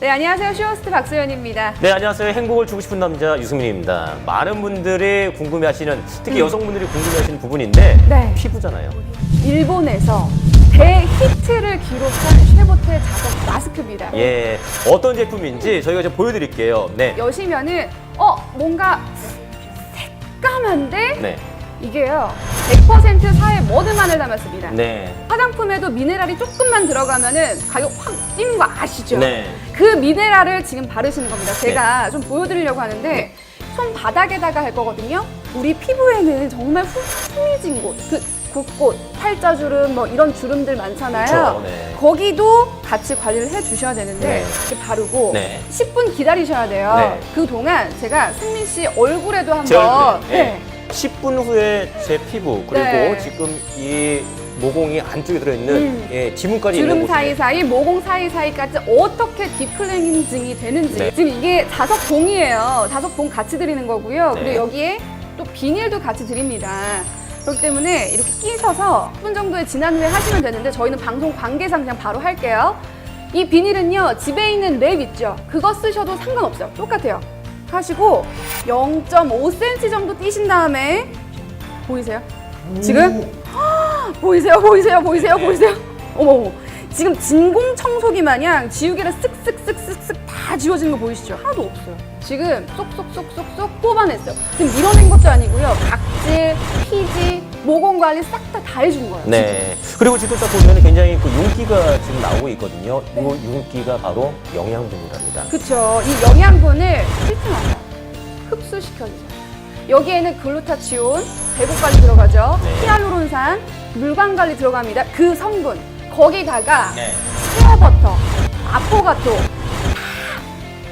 네, 안녕하세요. 쇼호스트 박소연입니다. 네, 안녕하세요. 행복을 주고 싶은 남자 유승민입니다. 많은 분들이 궁금해하시는, 특히 여성분들이 궁금해하시는 부분인데 음. 네. 피부잖아요. 일본에서 대히트를 기록한 쉐보테 자석 마스크입니다. 예, 어떤 제품인지 저희가 좀 보여드릴게요. 네, 여시면은 어 뭔가 새까만데 네, 이게요 100% 사의 머드만을 담았습니다. 네, 화장품에도 미네랄이 조금만 들어가면은 가격 확 뛰는 거 아시죠? 네. 그 미네랄을 지금 바르시는 겁니다. 제가 좀 보여드리려고 하는데 손 바닥에다가 할 거거든요. 우리 피부에는 정말 후, 후미진 곳, 그 붓곳, 팔자주름 뭐 이런 주름들 많잖아요. 그쵸, 네. 거기도 같이 관리를 해 주셔야 되는데 네. 이렇게 바르고 네. 10분 기다리셔야 돼요. 네. 그 동안 제가 승민 씨 얼굴에도 한번 제 얼굴에, 네. 예. 10분 후에 제 피부 그리고 네. 지금 이 모공이 안쪽에 들어있는 음. 예, 지문까지 있는 주름 곳에 사이사이, 모공 사이사이까지 어떻게 딥클렌징이 되는지. 네. 지금 이게 자석봉이에요. 자석봉 같이 드리는 거고요. 네. 그리고 여기에 또 비닐도 같이 드립니다. 그렇기 때문에 이렇게 끼셔서 10분 정도에 지난 후에 하시면 되는데 저희는 방송 관계상 그냥 바로 할게요. 이 비닐은요, 집에 있는 랩 있죠? 그거 쓰셔도 상관없어요. 똑같아요. 하시고 0.5cm 정도 띄신 다음에 보이세요? 지금? 보이세요? 보이세요? 보이세요? 네. 보이세요? 어머, 어머. 지금 진공 청소기 마냥 지우개를 쓱쓱쓱쓱쓱 다 지워지는 거 보이시죠? 하나도 없어요. 지금 쏙쏙쏙쏙쏙 뽑아냈어요. 지금 밀어낸 것도 아니고요. 각질, 피지, 모공 관리 싹 다 다 해준 거예요. 네. 그리고 지금 딱 보면 굉장히 그 윤기가 지금 나오고 있거든요. 이 윤기가 바로 영양분이랍니다. 그쵸. 이 영양분을 필터나요. 흡수시켜주죠. 여기에는 글루타치온, 배고 관리 들어가죠. 네. 히알루론산, 물광 관리 들어갑니다. 그 성분. 거기다가 네. 헤어버터, 아포가토,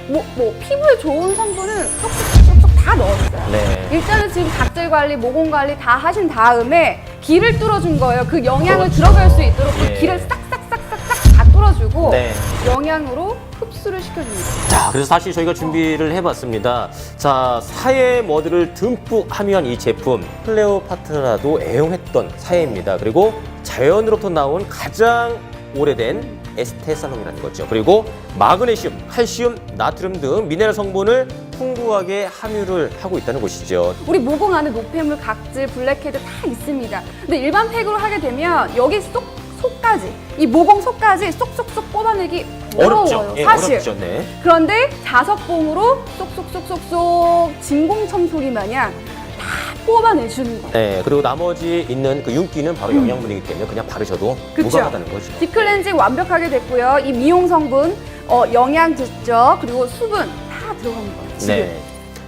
뭐, 뭐 피부에 좋은 성분은 쏙쏙쏙쏙 다 넣었어요. 네. 일단은 지금 각질 관리, 모공 관리 다 하신 다음에 길을 뚫어준 거예요. 그 영양을 그렇죠. 들어갈 수 있도록 그 예. 길을 싹싹싹싹싹 다 뚫어주고 네. 영양으로 흡수를 시켜줍니다. 자, 그래서 사실 저희가 준비를 해봤습니다. 자, 사해 머드를 듬뿍 함유한 이 제품, 클레오파트라도 애용했던 사해입니다. 그리고 자연으로부터 나온 가장 오래된 에스테살론이라는 거죠. 그리고 마그네슘, 칼슘, 나트륨 등 미네랄 성분을 풍부하게 함유를 하고 있다는 것이죠. 우리 모공 안에 노폐물, 각질, 블랙헤드 다 있습니다. 근데 일반 팩으로 하게 되면 여기 쏙 속까지 이 모공 속까지 쏙쏙쏙 뽑아내기 어려워요. 예, 사실. 어렵죠. 네. 그런데 자석봉으로 쏙쏙쏙쏙쏙 진공 청소기 마냥 다 뽑아내주는 거예요. 네, 그리고 나머지 있는 그 윤기는 바로 영양분이기 때문에 그냥 바르셔도 음. 그쵸. 무방하다는 거죠. 딥클렌징 완벽하게 됐고요. 이 미용 성분, 어, 영양 듣죠. 그리고 수분 다 들어간 거예요. 지금. 네.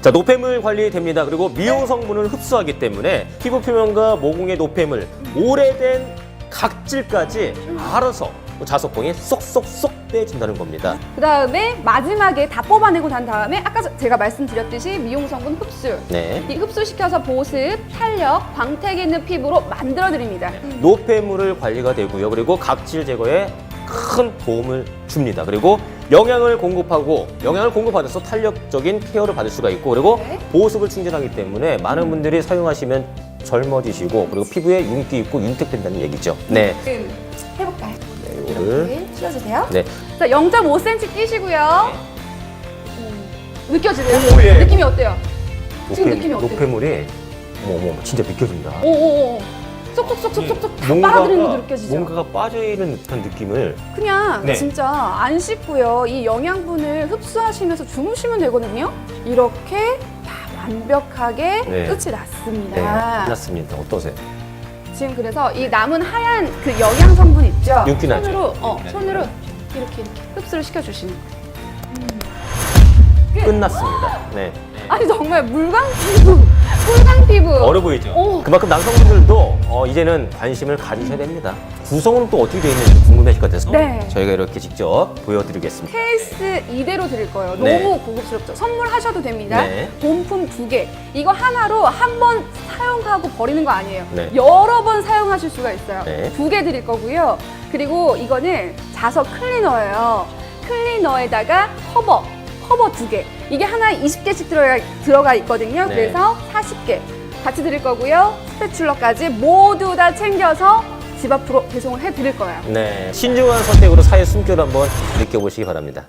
자, 노폐물 관리됩니다. 그리고 미용 성분을 흡수하기 때문에 피부 표면과 모공의 노폐물, 오래된 각질까지 알아서 자석봉이 쏙 쏙쏙 빼준다는 겁니다. 그 다음에 마지막에 다 뽑아내고 난 다음에 아까 저- 제가 말씀드렸듯이 미용 성분 흡수. 네. 이 흡수시켜서 보습, 탄력, 광택 있는 피부로 만들어드립니다. 노폐물을 관리가 되고요. 그리고 각질 제거에 큰 도움을 줍니다. 그리고 영양을 공급하고 영양을 공급받아서 탄력적인 케어를 받을 수가 있고 그리고 네. 보습을 충전하기 때문에 많은 분들이 사용하시면 젊어지시고 그리고 피부에 윤기 있고 윤택된다는 얘기죠. 네. 지금 해볼까요? 네, 이거를 씌워주세요. 네. 자, 0.5cm 끼시고요. 음, 느껴지세요? 오, 예. 느낌이 어때요? 지금 노폐, 느낌이 어때요? 노폐물이 어머 어머 진짜 느껴진다. 오오오. 쏙쏙쏙쏙쏙 다 빨아들이는 거 느껴지죠? 뭔가가 빠져있는 듯한 느낌을 그냥 네. 진짜 안 씻고요. 이 영양분을 흡수하시면서 주무시면 되거든요. 이렇게 다 완벽하게 네. 끝이 네, 났습니다. 끝났습니다. 어떠세요? 지금 그래서 이 남은 하얀 그 영양 성분 있죠? 윤기 나죠? 손으로 어, 네. 손으로 이렇게, 이렇게 흡수를 시켜주시는 거예요. 끝났습니다. 네. 아니 정말 물광 피부, 꿀광 피부. 어려 보이죠? 오. 그만큼 남성분들도 어, 이제는 관심을 가지셔야 됩니다. 구성은 또 어떻게 되어 있는지 궁금하실 것 같아서 네. 저희가 이렇게 직접 보여드리겠습니다. 케이스 이대로 드릴 거예요. 네. 너무 고급스럽죠. 선물하셔도 됩니다. 네. 본품 두 개. 이거 하나로 한 번 사용하고 버리는 거 아니에요. 네. 여러 번 사용하실 수가 있어요. 네. 두 개 드릴 거고요. 그리고 이거는 자석 클리너예요. 클리너에다가 커버, 커버 두 개. 이게 하나에 20개씩 들어가, 들어가 있거든요. 네. 그래서 40개 같이 드릴 거고요. 스패출러까지 모두 다 챙겨서 집 앞으로 배송을 해 드릴 거예요. 네. 신중한 선택으로 사회 숨결 한번 느껴보시기 바랍니다.